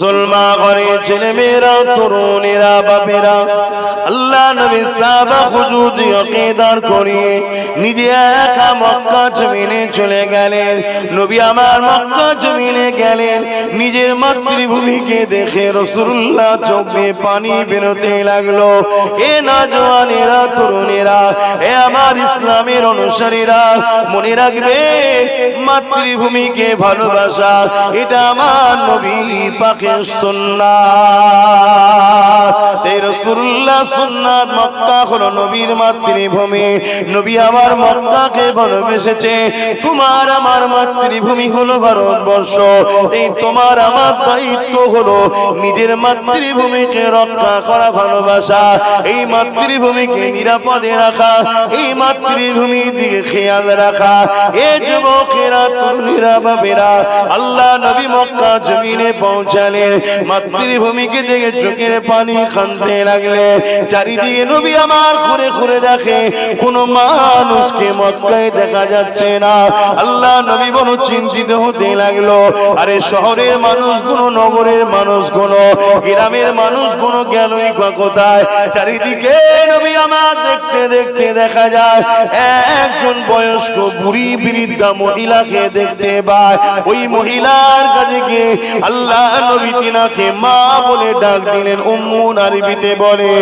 মুসলমান ঘরে ছেলে মেয়েরা, তরুণেরা, বাপেরা। আল্লাহ নবী সাহাবা হুজুর অকেদার করিয়ে নিজে একা মক্কা জমিনে চলে গেলেন। নবী আমার মক্কা জমিনে গেলেন। নিজের মাতৃভূমিকে দেখে রসুল্লাহ চোখ দিয়ে পানি বেরোতে লাগল। এ না জওয়ানেরা, তরুণেরা, এ আমার ইসলামের অনুসারীরা, মনে রাখবে মাতৃভূমিকে ভালোবাসা, এটা আমার নবী মাতৃভূমি। মাতৃভূমি হলো ভারতবর্ষ। এই তোমার আমার দায়িত্ব হলো নিজের মাতৃভূমিকে রক্ষা করা, ভালোবাসা। এই মাতৃভূমিকে নিরাপদে রাখা। এই মাতৃভূমির দিকে খেয়াল রাখা। এ যুবকেরা, তরুণীরা বাবেরা আল্লাহ নবী মক্কা জমিনে পৌঁছালেন মাতৃভূমিকে দেখে চোখের পানি খানতে লাগলে। চারিদিকে নবী আমার ঘুরে ঘুরে দেখে, কোনো মানুষকে মক্কায় দেখা যাচ্ছে না। আল্লাহ নবী চিন্তিত হতে লাগল, আরে শহরের নগরের গ্রামের গেলই কোথায়? চারিদিকে নবী আমার দেখতে দেখতে দেখা যায়, একজন বয়স্ক বুড়ি বৃদ্ধা মহিলাকে দেখতে পায়। ওই মহিলার কাছে গিয়ে আল্লাহ নবী তিনাকে মা বলে ডাক দিলেন। উম্মুন আরবিতে বলে,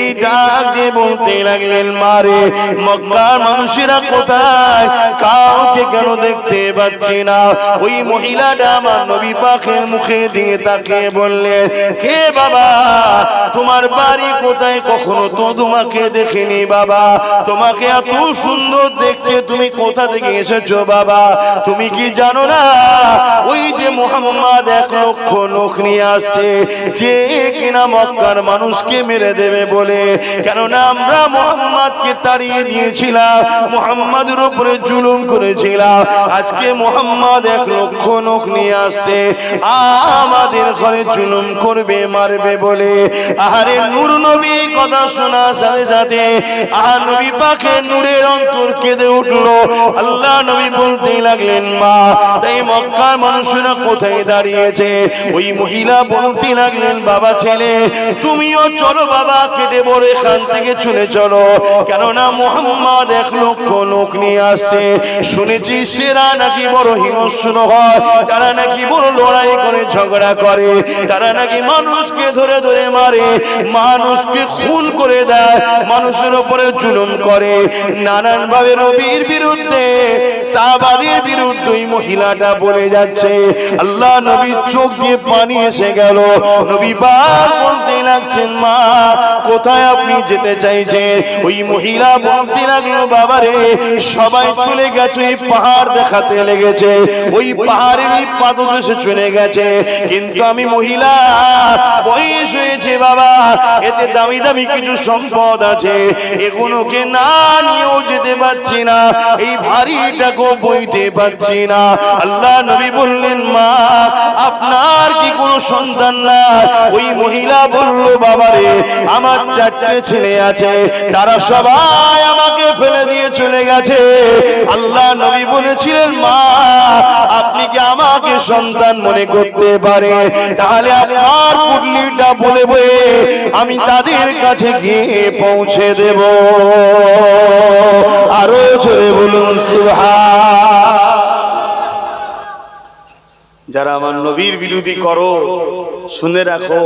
এই ডাক দিয়ে বলতে লাগলেন মারে মক্কার মানুষেরা কোথায়? কাউকে কেন দেখতে পাচ্ছি না? ওই মহিলাটা আমার নবী পাখের মুখে দিয়ে তাকে বললে, কে বাবা? তোমার বাড়ি কোথায়? কখনো তো তোমাকে দেখিনি বাবা। তোমাকে এত সুন্দর দেখতে তুমি কোথা থেকে এসেছ বাবা? তুমি কি জানো না? ওই যে মোহাম্মদ এক লক্ষ লোক নিয়ে আসছে, যে কিনা মক্কার মানুষকে মেরে দেবে বলে। কেননা আমরা মোহাম্মদকে তাড়িয়ে দিয়েছিলাম, মোহাম্মদের উপরে জুলুম করেছিলাম। আজকে মোহাম্মদ এক লক্ষ লোক নিয়ে আসছে, আমাদের ঘরে জুলুম করবে, মারবে বলে। আহারে নূর নবী কথা শোনা সাথে সাথে আহা নবী পাখে নূরের অন্তর কেঁদে উঠল। আল্লাহ নবী বলতে লাগলেন, মা, তাই মক্কার মানুষেরা কোথায় দাঁড়িয়েছে? ওই মহিলা বলতে লাগলেন, বাবা ছেলে, তুমিও চলো বাবা, কেটে বড় এখান থেকে চলে চলো। কেননা মোহাম্মদ এক লক্ষ লোক নিয়ে আসছে। শুনেছি, সেরা নাকি বড় হিংস্র হয়, তারা নাকি বড় লড়াই করে, ঝগড়া করে। তারা নাকি মানুষকে ধরে ধরে মারে, মানুষকে খুন করে দেয়, মানুষের ওপরে জুলুম করে। নানান ভাবে রবির বিরুদ্ধে, সাহাবাদের বিরুদ্ধে ওই মহিলাটা বলে যাচ্ছে, আল্লাহ নবীর চোখ দিয়ে পানি এসে গেল, নবী বার বলতে লাগছেন, মা, কোথায় আপনি যেতে চাইছেন? ওই মহিলা বলতে লাগল, বাবারে, সবাই চলে গেছে, ওই পাহাড় দেখাতে লেগেছে, ওই পাহাড়ের ওই পাদদেশে চলে গেছে, কিন্তু আমি মহিলা, বয়স হয়েছে, বাবা, এতে দামি দামি কিছু সম্পদ আছে, এগুলোকে না নিয়েও যেতে পারছি না, এই ভারীটাকেও বইতে পারছি না। আল্লাহ নবী বললেন, মা, আপনার কি কোনো সন্তান না ওই মহিলা বলল, বাবারে, আমার চারটে ছেলে আছে, তারা সবাই আমাকে ফেলে দিয়ে চলে গেছে। আল্লাহ নবী বলেছিলেন, মা, আপনি কি আমাকে সন্তান মনে করতে পারে তাহলে আপনার পুটলিটা বলে বয়ে আমি তাদের কাছে গিয়ে পৌঁছে দেব। আরও জোরে বলুন সুহা যারা আমার নবীর বিরোধী করো, শুনে রাখো,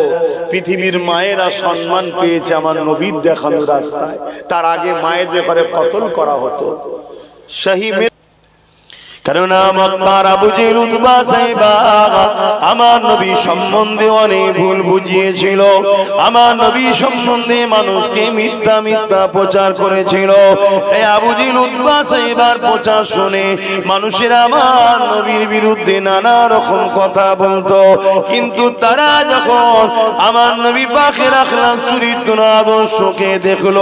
পৃথিবীর মায়েরা সম্মান পেয়েছে আমার নবীর দেখানোর রাস্তায়। তার আগে মায়ের ব্যাপারে কতল করা হতো? শাহী নবী নবী প্রচার করেছিল। প্রচার শুনে মানুষের আমার নবীর বিরুদ্ধে নানা রকম কথা বলতো। কিন্তু তারা যখন আমার নবী পাখের আখলাক চরিত্র আদর্শকে দেখল,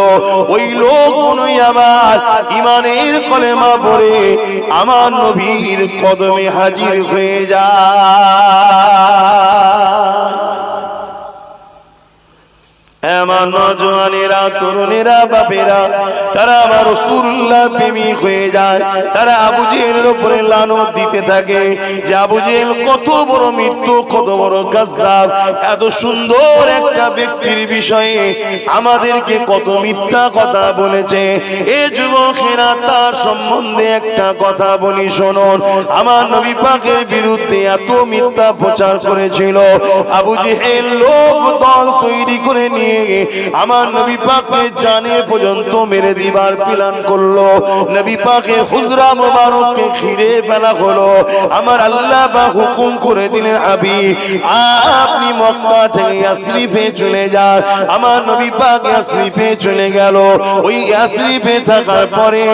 ওই লোকগুলোই আবার ইমানের কলেমা পড়ে আমার নবীর কদমে হাজির হয়ে যায় এমন নজওয়ানেরা, তরুণেরা, বাপেরা, তারা আমার রসুল্লাহ প্রেমিক হয়ে যায়। তারা আবু জেহেলের উপরে দিতে থাকে। যে আবু জেহেল কত বড় মৃত্যু, কত বড় গাজ্জাব, এত সুন্দর একটা ব্যক্তির বিষয়ে আমাদেরকে কত মিথ্যা কথা বলেছে। এ যুবকেরা, তার সম্বন্ধে একটা কথা বলি, শুনুন। আমার নবী পাকের বিরুদ্ধে এত মিথ্যা প্রচার করেছিল। আবু জেহেল লোক দল তৈরি করে নিয়ে আমার নবী জানে পর্যন্ত মেরে দিবার করল। নবী পাকে হুজরা মোবারককে ঘিরে ফেলা হলো। আমার আল্লাহ বা হুকুম করে দিলেন, আবি, আপনি মক্কা থেকে ইয়াসরিফে চলে যান আমার নবী পাক ইয়াসরিফে চলে গেল। ওই ইয়াসরিফে থাকার পরে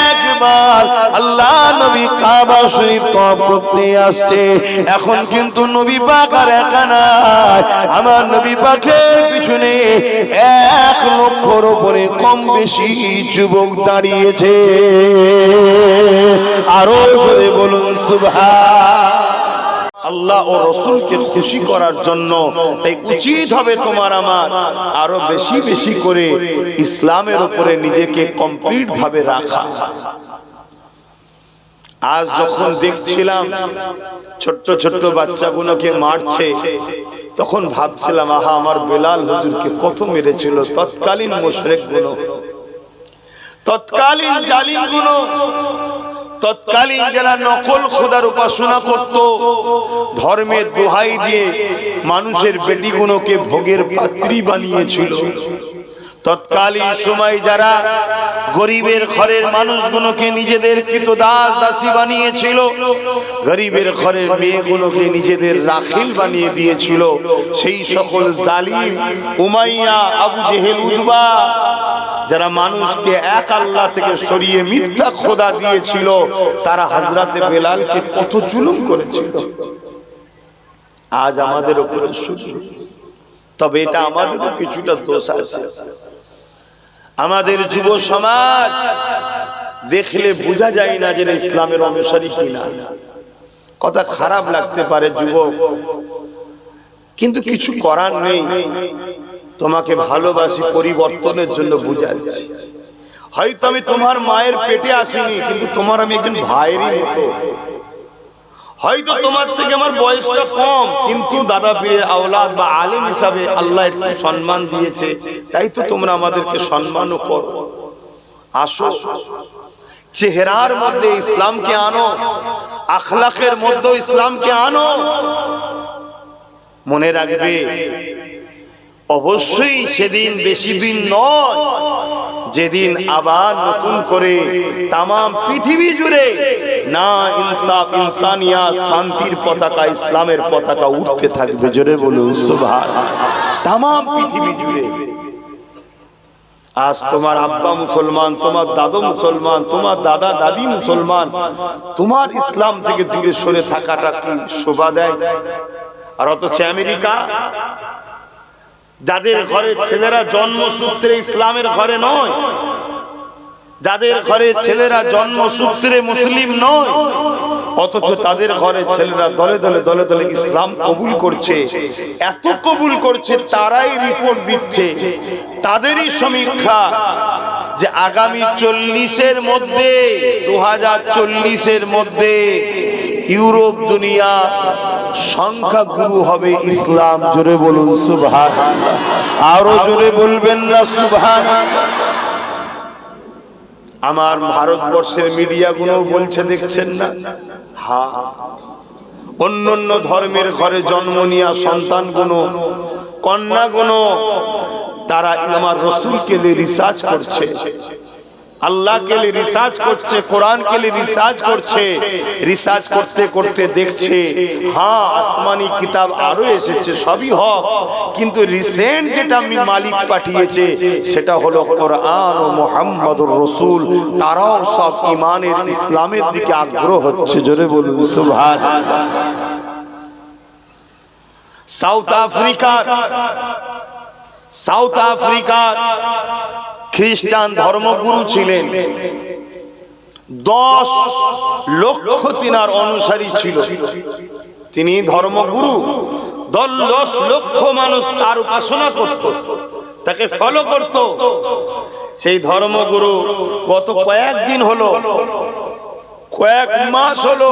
একবার আল্লাহ নবী কাবা শরীফ তওয়াফ করতে আসছে। এখন কিন্তু নবী পাক আর একা নাই। আমার নবী পাকের পিছনে এক লক্ষর উপরে কম বেশি যুবক দাঁড়িয়েছে। আরও জোরে বলুন, সুবহান। আল্লাহ ও রসুলকে খুশি করার জন্য তাই উচিত হবে তোমার আমার। আরও বেশি বেশি করে ইসলামের উপরে নিজেকে কমপ্লিট ভাবে রাখা। আজ যখন দেখছিলাম ছোট্ট ছোট্ট বাচ্চাগুলোকে মারছে তখন ভাবছিলাম, আহা, আমার বেলাল হুজুরকে কত মেরেছিল, তৎকালীন মোশরেকগুলো তৎকালীন জালিমগুলো তৎকালীন যারা নকল খোদার উপাসনা করত, ধর্মের দোহাই দিয়ে মানুষের বেটিগুলোকে ভোগের পাত্রী বানিয়েছিল। তৎকালীন সময় যারা গরিবের ঘরের মানুষগুলোকে নিজেদের কৃত দাস দাসী বানিয়েছিল, গরিবের ঘরের মেয়েগুলোকে নিজেদের রাখিল বানিয়ে দিয়েছিল, সেই সকল জালিম উমাইয়া আবু জেহেল উদবা যারা মানুষকে এক আল্লাহ থেকে সরিয়ে মিথ্যা খোদা দিয়েছিল, তারা হাজরাতে বেলালকে কত জুলুম করেছিল। আজ আমাদের উপরে শুধু তবে এটা আমাদেরও কিছুটা দোষ আছে। আমাদের যুব সমাজ দেখলে বোঝা যায় না যে ইসলামের অনুসারী কিনা। কথা খারাপ লাগতে পারে যুবক। কিন্তু কিছু করার নেই। তোমাকে ভালোবাসি পরিবর্তনের জন্য বুঝাচ্ছি। হয়তো আমি তোমার মায়ের পেটে আসিনি কিন্তু তোমার আমি একজন ভাইয়েরই মতো। হয়তো তোমার থেকে আমার বয়সটা কম, কিন্তু দাদা পীরের আওলাদ বা আলিম হিসাবে আল্লাহ একটু সম্মান দিয়েছে, তাই তো তোমরা আমাদেরকে সম্মানও করো। আসো, চেহারার মধ্যে ইসলামকে আনো, আখলাখের মধ্যে ইসলামকে আনো। মনে রাখবে অবশ্যই সেদিন বেশি দিন নয়। যেদিন আবার নতুন করে তাম পৃথিবী জুড়ে না ইনসাফ ইনসানিয়া শান্তির পতাকা ইসলামের পতাকা উঠতে থাকবে জোরে বলুন সুভার তাম পৃথিবী জুড়ে। আজ তোমার আব্বা মুসলমান তোমার দাদু মুসলমান তোমার দাদা দাদি মুসলমান তোমার ইসলাম থেকে দূরে সরে থাকাটা কি শোভা দেয়? আর অথচ আমেরিকা যাদের ঘরে ছেলেরা জন্মসূত্রে ইসলামের ঘরে নয়। যাদের ঘরে ছেলেরা জন্মসূত্রে মুসলিম নয়। অথচ তাদের ঘরে ছেলেরা দলে দলে দলে দলে ইসলাম কবুল করছে। এত কবুল করছে তারাই রিপোর্ট দিচ্ছে। তাদেরই সমীক্ষা যে আগামী চল্লিশের মধ্যে দু হাজার চল্লিশের মধ্যে ইউরোপ দুনিয়া সংখ্যা গুরু হবে ইসলাম। জোরে বলুন, সুবহান। আরও জোরে বলবেন না, সুবহান। আমার ভারতবর্ষের মিডিয়াগুলো বলছে, দেখছেন না? হা। অন্য অন্য ধর্মের ঘরে জন্ম নেওয়া সন্তানগুলো, কন্যাগুলো, তারা আমার রসুলকে নিয়ে রিসার্চ করছে। আল্লাহকে নিয়ে রিসার্চ করছে কোরআনকে নিয়ে রিসার্চ করছে রিসার্চ করতে করতে দেখছে হ্যাঁ আসমানি কিতাব আরও এসেছে, সবই হক, কিন্তু রিসেন্ট যেটা আমি মালিক পাঠিয়েছে, সেটা হলো কোরআন ও মোহাম্মদুর রসুল, তারাও সব ইমানের ইসলামের দিকে আগ্রহ হচ্ছে, জোরে বলুন সুভান সাউথ আফ্রিকার সাউথ আফ্রিকার খ্রিস্টান ধর্মগুরু ছিলেন। দশ লক্ষ তিনার অনুসারী ছিল। তিনি ধর্মগুরু। দশ লক্ষ মানুষ তার উপাসনা করত, তাকে ফলো করত। সেই ধর্মগুরু গত কয়েকদিন হলো, কয়েক মাস হলো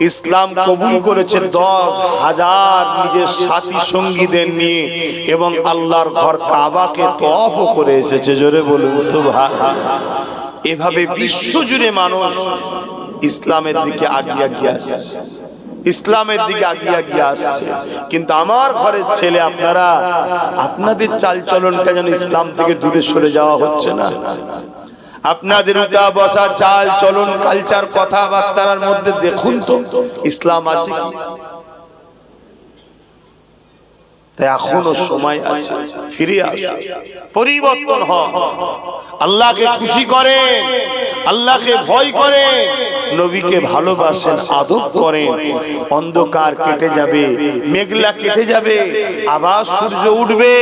ইসলাম কবুল করেছে দশ হাজার নিজের সাথী সঙ্গীদের নিয়ে এবং আল্লাহর ঘর কাবাকে তপ করে এসেছে। জোরে বলুন সুভা এভাবে বিশ্বজুড়ে মানুষ ইসলামের দিকে আগিয়ে আগিয়ে আসছে। ইসলামের দিকে আগিয়ে আগিয়ে আসছে। কিন্তু আমার ঘরের ছেলে, আপনারা, আপনাদের চালচলনটা যেন ইসলাম থেকে দূরে সরে যাওয়া হচ্ছে না। আপনাদের উঠা বসা চাল চলন কালচার কথাবার্তার মধ্যে দেখুন তো। ইসলাম আছে তাই এখনও সময় আছে ফিরে আসুন পরিবর্তন হন আল্লাহকে খুশি করেন, আল্লাহকে ভয় করেন, নবীকে ভালোবাসেন, আদব করেন। অন্ধকার কেটে যাবে, মেঘলা কেটে যাবে, আবার সূর্য উঠবে।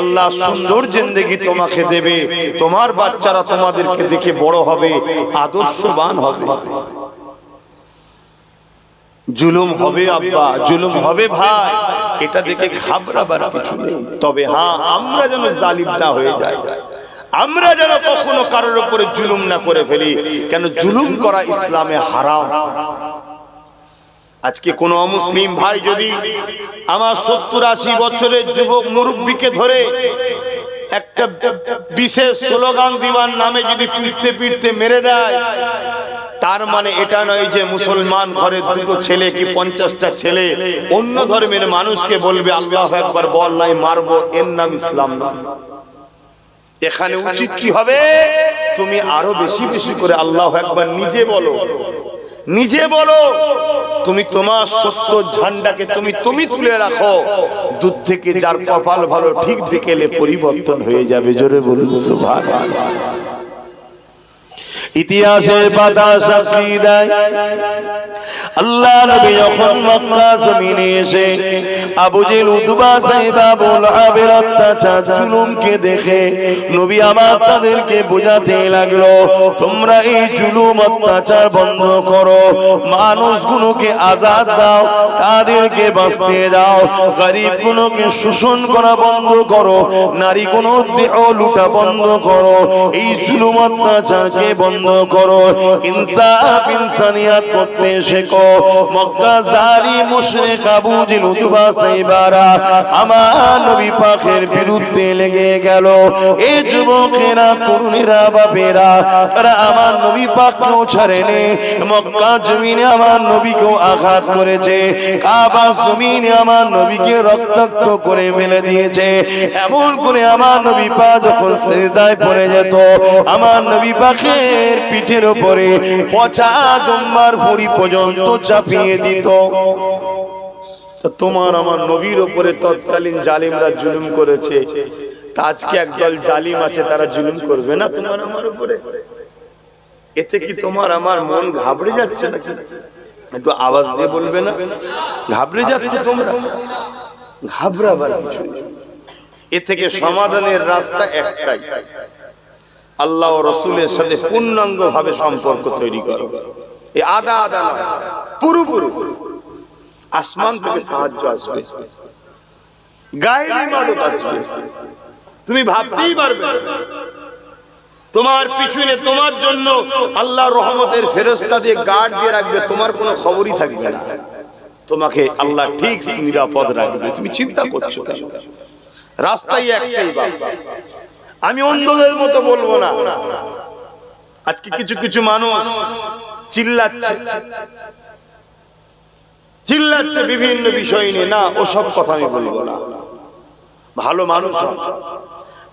আল্লাহ সুন্দর জিন্দেগি তোমাকে দেবে, তোমার বাচ্চারা তোমাদেরকে দেখে বড় হবে, আদর্শবান হবে। জুলুম হবে আব্বা, জুলুম হবে ভাই। এটা দেখে ঘাবড়াবার কিছু নেই। তবে হ্যাঁ আমরা যেন জালিম না হয়ে যাই। আমরা যেন কখনো কারোর উপরে জুলুম না করে ফেলি। কেন জুলুম করা ইসলামে হারাম। আজকে কোন অমুসলিম ভাই যদি আমার সত্তর আশি বছরের যুবক মুরব্বীকে ধরে একটা বিশেষ স্লোগান দিবার নামে যদি পিটতে পিটতে মেরে দেয় তার মানে এটা নয় যে মুসলমান ঘরের দুটো ছেলে কি পঞ্চাশটা ছেলে? অন্য ধর্মের মানুষকে বলবে, আল্লাহ একবার বল, নাই মারবো, এর নাম ইসলাম না। এখানে উচিত কি হবে? তুমি আরও বেশি বেশি করে আল্লাহ একবার নিজে বলো। নিজে বলো, তুমি তোমার সত্য ঝান্ডাকে তুমি তুমি তুলে রাখো। দূর থেকে যার কপাল ভালো, ঠিক দেখেলে পরিবর্তন হয়ে যাবে। জোরে বলুন, সুবহানাল্লাহ। ইতিহাসের পাতা সাক্ষী দেয়। আল্লাহ নবী যখন মক্কা জমিনে এসে আবু জেল, উতবা সাহেব আবুল আবের অত্যাচার, জুলুমকে দেখে নবী আমার তাদেরকে বোঝাতে লাগল, তোমরা এই জুলুম, অত্যাচার বন্ধ করো। মানুষগুলোকে আজাদ দাও, তাদেরকে বাঁচতে দাও। গরিব গুলোকে শোষণ করা বন্ধ করো। নারী কোনো দেহ লুটা বন্ধ করো। এই জুলুম, অত্যাচারকে বন্ধ করো। ইনসাফ ইনসানিয়াত করতে শেখো। মক্কা জালি মুশরিক আবু জিল উতবা সাইবারা আমার নবী পাকের বিরুদ্ধে লেগে গেল। এই যুবকেরা, তরুণীরা বাপেরা তারা আমার নবী পাককেও ছাড়েনি। মক্কা জমিনে আমার নবীকেও আঘাত করেছে। কাবা জমিনে আমার নবীকে রক্তাক্ত করে ফেলে দিয়েছে। এমন করে আমার নবী পা যখন সেদায় পড়ে যেত, আমার নবী পাখের পিঠের উপরে পচা দম্বার ভরি পর্যন্ত চাপিয়ে দিত। তোমার আমার নবীর উপরে তৎকালীন জালিমরা জুলুম করেছে। আজকে একদল জালিম আছে, তারা জুলুম করবে না তোমার আমার উপরে? এতে কি তোমার আমার মন ঘাবড়ে যাচ্ছে নাকি? একটু আওয়াজ দিয়ে বলবে না? ঘাবড়ে যাচ্ছে তোমরা? ঘাবড়াবার কিছু এ থেকে সমাধানের রাস্তা একটাই। আল্লাহ রসুলের সাথে পূর্ণাঙ্গ ভাবে সম্পর্ক তৈরি করো। এই আদা আদা নয়, পুরোপুরি। আসমান থেকে সাহায্য আসবে। তুমি ভাবতেই পারবে। তোমার পিছনে তোমার জন্য আল্লাহ রহমতের ফেরস্তা দিয়ে গার্ড দিয়ে রাখবে, তোমার কোনো খবরই থাকবে না। তোমাকে আল্লাহ ঠিক নিরাপদ রাখবে। তুমি চিন্তা করছ রাস্তাই একটাই বাবা আমি অন্ধদের মতো বলব না। আজকে কিছু কিছু মানুষ চিল্লাচ্ছে। চিল্লাচ্ছে বিভিন্ন বিষয় নিয়ে। না, ওসব কথা আমি বলব না। ভালো মানুষ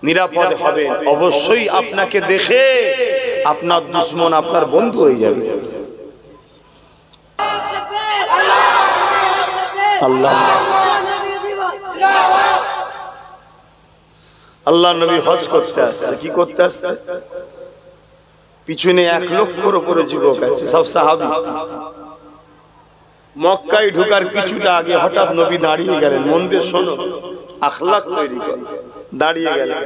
নিরাপদ হবে অবশ্যই আপনাকে দেখে আপনার দুশ্মন আপনার বন্ধু হয়ে যাবে। আল্লাহ। আল্লাহ নবী হজ করতে আসছে। কি করতে আসছে? পিছনে এক লক্ষর উপরে যুবক আছে, সব সাহাবি। মক্কায় ঢুকার কিছুটা আগে হঠাৎ নবী দাঁড়িয়ে গেলেন। মন্দির শোনো আখলাক তৈরি কর। দাঁড়িয়ে গেলেন।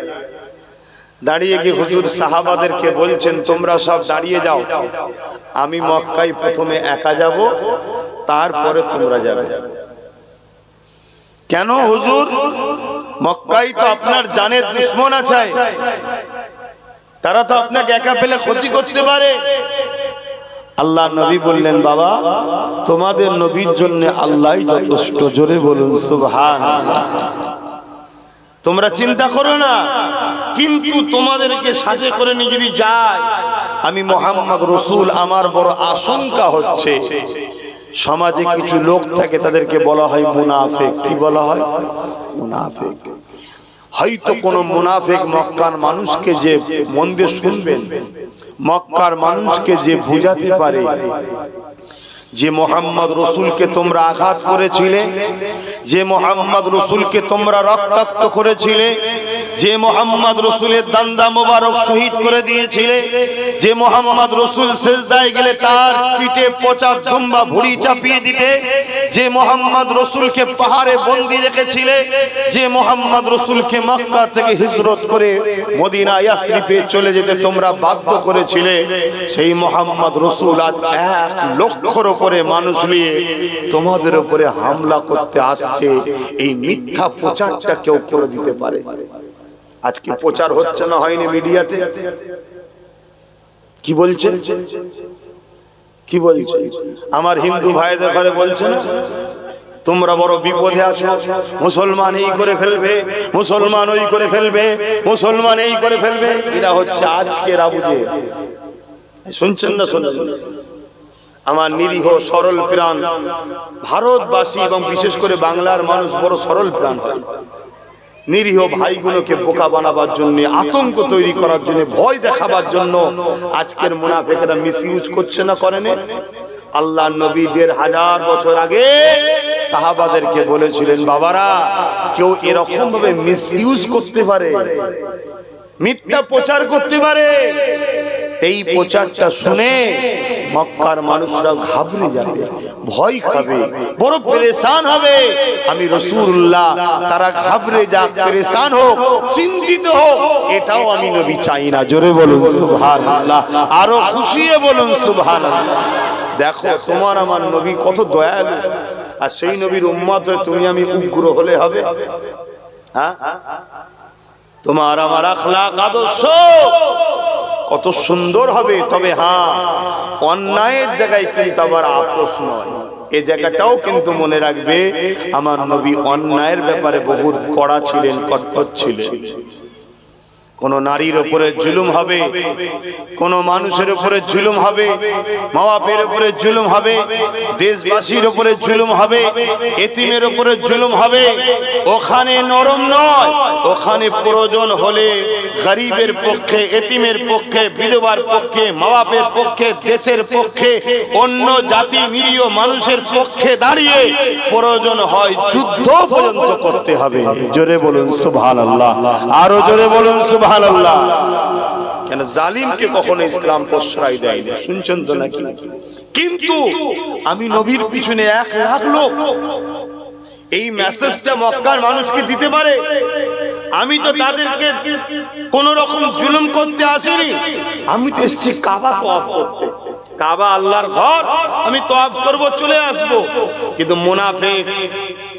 দাঁড়িয়ে গিয়ে হুজুর সাহাবাদেরকে বলছেন, তোমরা সব দাঁড়িয়ে যাও। আমি মক্কায় প্রথমে একা যাব, তারপরে তোমরা যাবে। কেন হুজুর? মক্কাই তো আপনার জানের দুশ্মন আছে। তারা তো আপনাকে একা পেলে ক্ষতি করতে পারে। আল্লাহ নবী বললেন, বাবা, তোমাদের নবীর জন্য আল্লাহ যথেষ্ট। জোরে বলুন সুবহান তোমরা চিন্তা করো না, কিন্তু তোমাদেরকে সাজে করে নিয়ে যদি যায়, আমি মোহাম্মদ রসুল আমার বড় আশঙ্কা হচ্ছে। সমাজে কিছু লোক থাকে তাদেরকে বলা হয় মুনাফেক। কি বলা হয়? মুনাফেক। হয়তো কোনো মুনাফেক মক্কার মানুষকে যে মন্দে শুনবেন মক্কার মানুষকে যে বুঝাতে পারে। যে মোহাম্মদ রসুলকে তোমরা আঘাত করেছিলে, যে মোহাম্মদ রসুলকে তোমরা রক্তাক্ত করেছিলে, যে মোহাম্মদ রসুলের দান্দা মোবারক শহীদ করে দিয়েছিলে, যে মোহাম্মদ রসুল শেষদায় গেলে তার পিঠে পচা দুম্বা ভুড়ি চাপিয়ে দিতে, যে মোহাম্মদ রসুলকে পাহাড়ে বন্দি রেখেছিলে, যে মোহাম্মদ রসুলকে মক্কা থেকে হিজরত করে মদিনা ইয়াসরিফে চলে যেতে তোমরা বাধ্য করেছিলে, সেই মোহাম্মদ রসুল আজ এক লক্ষর উপরে মানুষ নিয়ে তোমাদের উপরে হামলা করতে আসছে, এই মিথ্যা প্রচারটা কেউ করে দিতে পারে। আজকে প্রচার হচ্ছে না হয়নি মিডিয়াতে। কি বলছে? কি বলছে? আমার হিন্দু ভাইদের ঘরে বলছে না? তোমরা বড় বিপদে আছো, মুসলমান এই করে ফেলবে, মুসলমান ওই করে ফেলবে, মুসলমান এই করে ফেলবে। এরা হচ্ছে আজকের আবুজে শুনছেন না শুনছেন? আমার নিরীহ সরল প্রাণ। ভারতবাসী এবং বিশেষ করে বাংলার মানুষ বড় সরল প্রাণ হয়। নিরীহ ভাইগুলোকে বোকা বানাবার জন্য, আতঙ্ক তৈরি করার জন্য, ভয় দেখাবার জন্য আজকের মুনাফেকেরা মিস ইউজ করছে না করেন আল্লাহ নবী দেড় হাজার বছর আগে সাহাবাদেরকে বলেছিলেন, বাবারা, কেউ এরকম ভাবে মিস ইউজ করতে পারে, মিথ্যা প্রচার করতে পারে এই প্রচারটা শুনে মক্কার মানুষরা ঘাবড়ে যাবে, ভয় খাবে, বড় পেরেশান হবে। আমি রসুল্লাহ তারা ঘাবড়ে যাক, পেরেশান হোক, চিন্তিত হোক, এটাও আমি নবী চাই না। জোরে বলুন সুবহান আল্লাহ আরও খুশিয়ে বলুন সুবহান দেখো, তোমার আমার নবী কত দয়ালু। আর সেই নবীর উম্মত তুমি আমি উগ্র হলে হবে। হ্যাঁ? তোমার আমার আখলাক আদর্শ। কত সুন্দর হবে, তবে হ্যাঁ অন্যায়ের জায়গায় কিন্তু আবার আপোষ নয়। এ জায়গাটাও কিন্তু মনে রাখবে, আমার নবী অন্যায়ের ব্যাপারে বহুত কড়া ছিলেন কট্টর ছিলেন। কোন নারীর উপরে জুলুম হবে কোন মানুষের উপরে জুলুম হবে মা বাপের উপরে জুলুম হবে দেশবাসীর উপরে জুলুম হবে এতিমের উপরে জুলুম হবে ওখানে নরম নয় ওখানে প্রয়োজন হলে গরিবের পক্ষে এতিমের পক্ষে বিধবার পক্ষে মা বাপের পক্ষে দেশের পক্ষে অন্য জাতি নিরীহ মানুষের পক্ষে দাঁড়িয়ে প্রয়োজন হয় যুদ্ধ পর্যন্ত করতে হবে। জোরে বলুন সুবহান আল্লাহ আরও জোরে বলুন সুবহান কেন জালিমকে কখনো ইসলাম প্রশ্রয় দেয়নি? শুনছেন তো নাকি? কিন্তু আমি নবীর পিছনে এক লাখ লোক। এই মেসেজটা মক্কার মানুষকে দিতে পারে? আমি তো তাদেরকে কোন রকম জুলুম করতে আসিনি। আমি তো এসেছি কাবা তোয়াফ করতে। কাবা আল্লাহর ঘর, আমি তোয়াফ করব, চলে আসব। কিন্তু মুনাফিক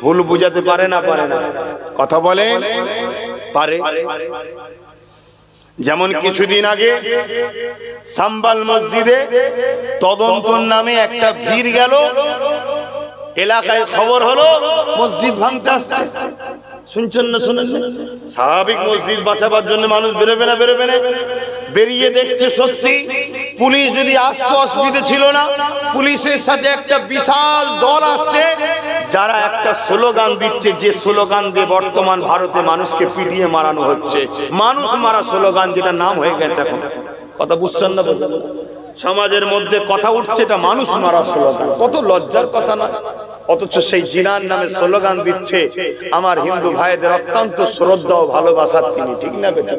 ভুল বুঝাতে পারে না পারে না। কথা বলেন? পারে। যেমন কিছুদিন আগে সাম্বাল মসজিদে তদন্তর নামে একটা ভিড় গেল। এলাকায় খবর হলো মসজিদ ভাঙতে আসছে। শুনছেন না শুনেন? স্বাভাবিক মসজিদ বাঁচাবার জন্য মানুষ বেরোবে না বেরোবে না। বেরিয়ে দেখছে সত্যি, পুলিশ যদি আসতো অসুবিধে ছিল না, পুলিশের সাথে একটা বিশাল দল আসছে, যারা একটা স্লোগান দিচ্ছে, যে স্লোগান দিয়ে বর্তমান ভারতে মানুষকে পিটিয়ে মারানো হচ্ছে। মানুষ মারা স্লোগান, যেটা নাম হয়ে গেছে এখন। কথা বুঝছেন না? সমাজের মধ্যে কথা উঠছে, এটা মানুষ মারা স্লোগান। কত লজ্জার কথা না? অথচ সেই জিনার নামে স্লোগান দিচ্ছে, আমার হিন্দু ভাইদের অত্যন্ত শ্রদ্ধা ও ভালোবাসার তিনি ঠিক না বেটা?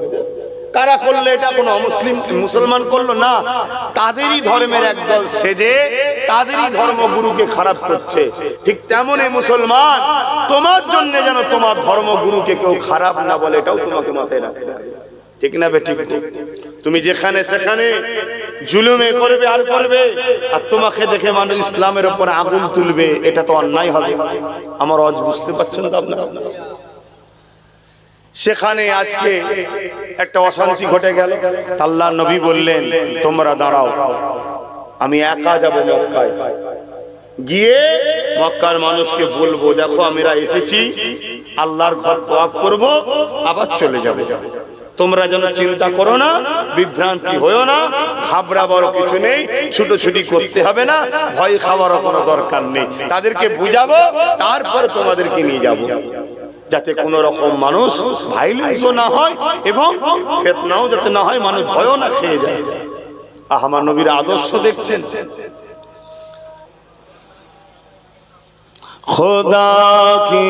কারা করল এটা? কোনো মুসলিম মুসলমান করল? না, তাদেরই ধর্মের একদল সেজে, তাদেরই ধর্মগুরুকে খারাপ করছে। ঠিক তেমনই মুসলমান, তোমার জন্য যেন তোমার ধর্মগুরুকে কেউ খারাপ না বলে, এটাও তোমাকে মাথায় রাখতে হবে। ঠিক না বে ঠিক? তুমি যেখানে সেখানে জুলুমে করবে আর করবে। আর তোমাকে দেখে মানুষ ইসলামের উপর আগুন তুলবে, এটা তো অন্যায় হবে। আমার অজ বুঝতে পারছেন তো আপনারা? সেখানে আজকে একটা অশান্তি ঘটে গেল। আল্লাহ নবী বললেন, তোমরা দাঁড়াও, আমি একা যাব মক্কায়। গিয়ে মক্কার মানুষকে বলব, দেখো আমরা এসেছি, আল্লাহর ঘর তোয়াব করব, আবার চলে যাব। তোমরা যেন চিন্তা করো না বিভ্রান্তি হয়েও না ঘাবড়াবারও কিছু নেই ছুটোছুটি করতে হবে না ভয় খাওয়ারও কোনো দরকার নেই। তাদেরকে বুঝাবো তারপরে তোমাদেরকে নিয়ে যাব। যাতে কোন রকম মানুষ ভাইলেন্সও না হয় এবং ফেতনাও যাতে না হয় মানুষ ভয়ও না খেয়ে যায়। আমার নবীর আদর্শ দেখছেন। খোদা কি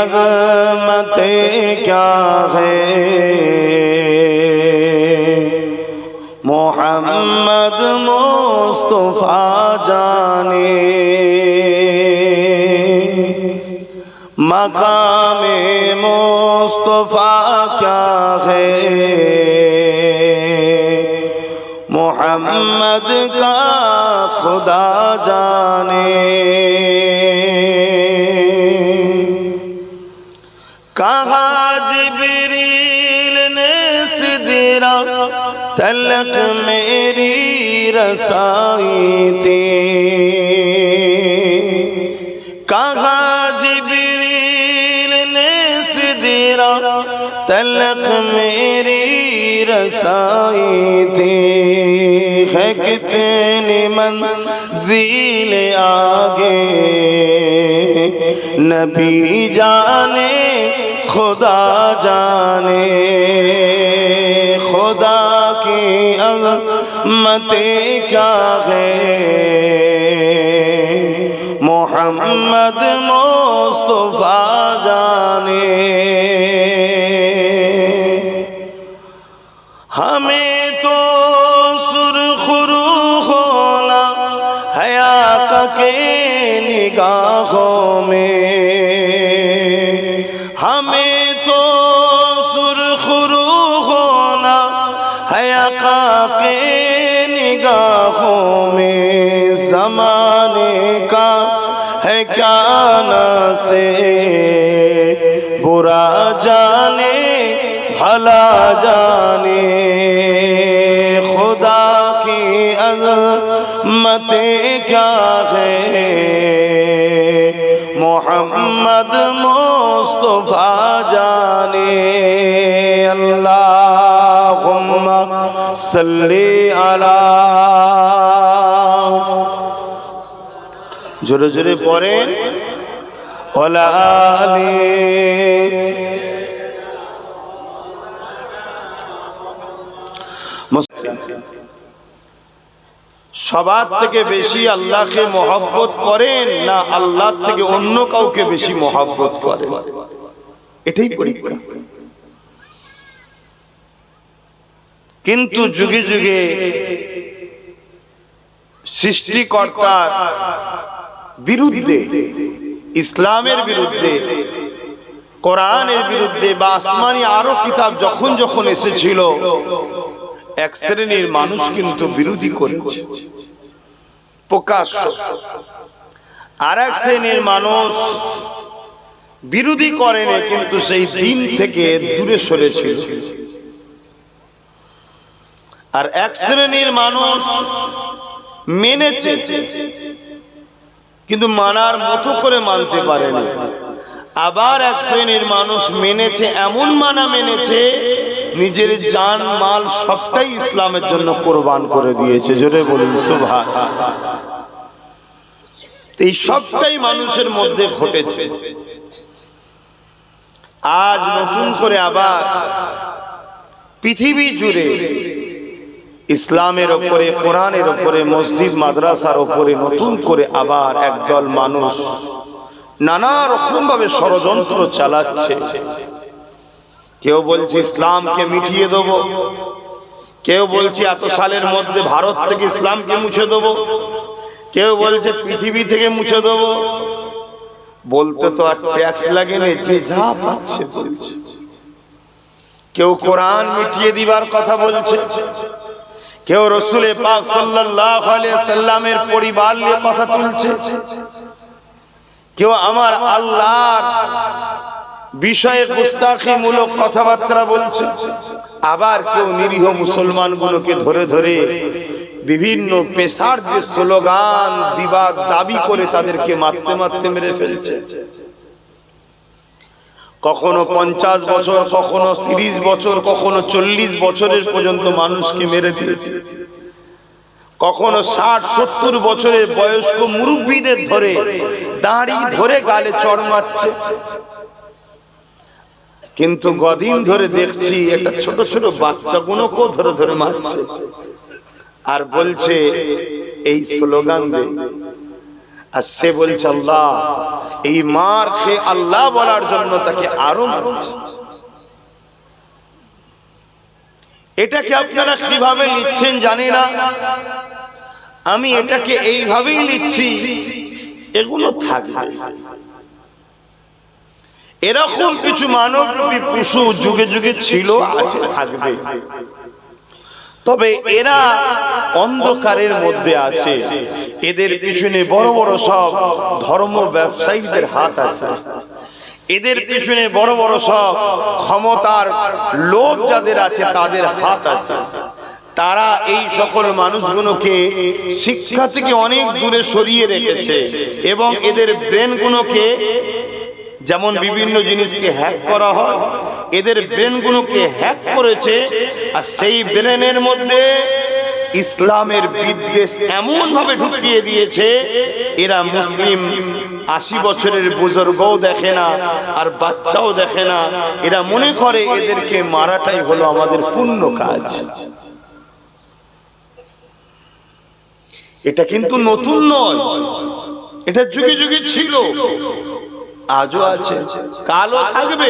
আগমতে ক্যা হ্যাঁ মোহাম্মদ মোস্তফা জানে। মকামে মোস্তফা ক্যা হে? মোহাম্মদ কা খুদা জানে। तलक मेरी रसाई थी कहा जिबरील ने सिदरा तलक मेरी रसाई थी है कितनी मंजिल आगे नबी जाने खुदा जाने खुदा की अजमत क्या है मोहम्मद मुस्तफ़ा जाने हमें तो सुरखुरू होना हया के निगाहों में সে বুড়া জানে ভালা জানে খুদা কি মতে ক্যা হে মোহাম্মদ মোস্তফা জানে আল্লাহ সল্লি আলা জোরে জোরে পড়েন আলী। সবার থেকে বেশি আল্লাহকে মহব্বত করেন না আল্লাহ থেকে অন্য কাউকে বেশি মহব্বত করেন? এটাই পরীক্ষা। কিন্তু যুগে যুগে সৃষ্টিকর্তার বিরুদ্ধে ইসলামের বিরুদ্ধে, কোরআনের বিরুদ্ধে বা আসমানি আরও কিতাব যখন যখন এসেছিল, এক শ্রেণির মানুষ কিন্তু বিরোধী করেছে। প্রকাশ্য। আর এক শ্রেণির মানুষ বিরোধী করেনি, কিন্তু সেই দিন থেকে দূরে সরেছিল। আর এক শ্রেণির মানুষ মেনেছে কিন্তু মানার মতো করে মানতে পারেনি। আবার এক শ্রেণির মানুষ মেনেছে, এমন মানা মেনেছে, নিজের জান, মাল সবটাই ইসলামের জন্য কোরবান করে দিয়েছে। জোরে বলুন সুভা এই সবটাই মানুষের মধ্যে ঘটেছে। আজ নতুন করে আবার পৃথিবী জুড়ে ইসলামের ওপরে, কোরআনের ওপরে, মসজিদ, মাদ্রাসার ওপরে নতুন করে আবার একদল মানুষ নানা রকম ভাবে ষড়যন্ত্র চালাচ্ছে। কেউ বলছে, ইসলামকে মিটিয়ে দেব। কেউ বলছে, এত সালের মধ্যে ভারত থেকে ইসলামকে মুছে দেব। কেউ বলছে, পৃথিবী থেকে মুছে দেব। বলতে তো আর ট্যাক্স লাগেনি যে যা পাচ্ছে কেউ কোরআন মিটিয়ে দিবার কথা বলছে। কেউ রসুলে পাক সাল্লামের পরিবার নিয়ে কথা তুলছে? কেউ আমার আল্লাহর বিষয়ে গুস্তাখি মূলক কথাবার্তা বলছে? আবার কেউ নিরীহ মুসলমানগুলোকে ধরে ধরে বিভিন্ন পেশার যে স্লোগান দিবার দাবি করে তাদেরকে মারতে মারতে মেরে ফেলছে। কখনো পঞ্চাশ বছর, কখনো তিরিশ বছর, কখনো চল্লিশ বছরের পর্যন্ত মানুষকে মেরে দিয়েছে। কখনো ষাট, সত্তর বছরের বয়স্ক মুরব্বীদের ধরে, দাঁড়ি ধরে গালে চড় মারছে। কিন্তু গদিন ধরে দেখছি একটা ছোট ছোট বাচ্চাগুলোকেও ধরে ধরে মারছে। আর বলছে, এই স্লোগান দে। আর সে বলছে, আল্লাহ, এই মার খেয়ে আল্লাহ বলার জন্য তাকে আরও মারছে এটাকে আপনারা কীভাবে নিচ্ছেন জানি না। আমি এটাকে এইভাবেই নিচ্ছি, এগুলো থাকবে। এরকম কিছু মানবরূপী পশু যুগে যুগে ছিল, আছে, থাকবে। তবে এরা অন্ধকারের মধ্যে আছে। এদের পিছনে বড় বড় সব ধর্ম ব্যবসায়ীদের হাত আছে। এদের পিছনে বড় বড় সব ক্ষমতার লোভ যাদের আছে, তাদের হাত আছে। তারা এই সকল মানুষগুলোকে শিক্ষা থেকে অনেক দূরে সরিয়ে রেখেছে এবং এদের ব্রেনগুলোকে যেমন বিভিন্ন জিনিসকে হ্যাক করা হয় এদের ব্রেনগুলোকে হ্যাক করেছে আর সেই ব্রেনের মধ্যে ইসলামের বিদ্বেষ এমন ভাবে ঢুকিয়ে দিয়েছে এরা মুসলিম আশি বছরের বুজুর্গও দেখে না আর বাচ্চাও দেখে না। এরা মনে করে এদেরকে মারাটাই হলো আমাদের পূর্ণ কাজ। এটা কিন্তু নতুন নয় এটা যুগে যুগে ছিল। আজও আছে কালও থাকবে।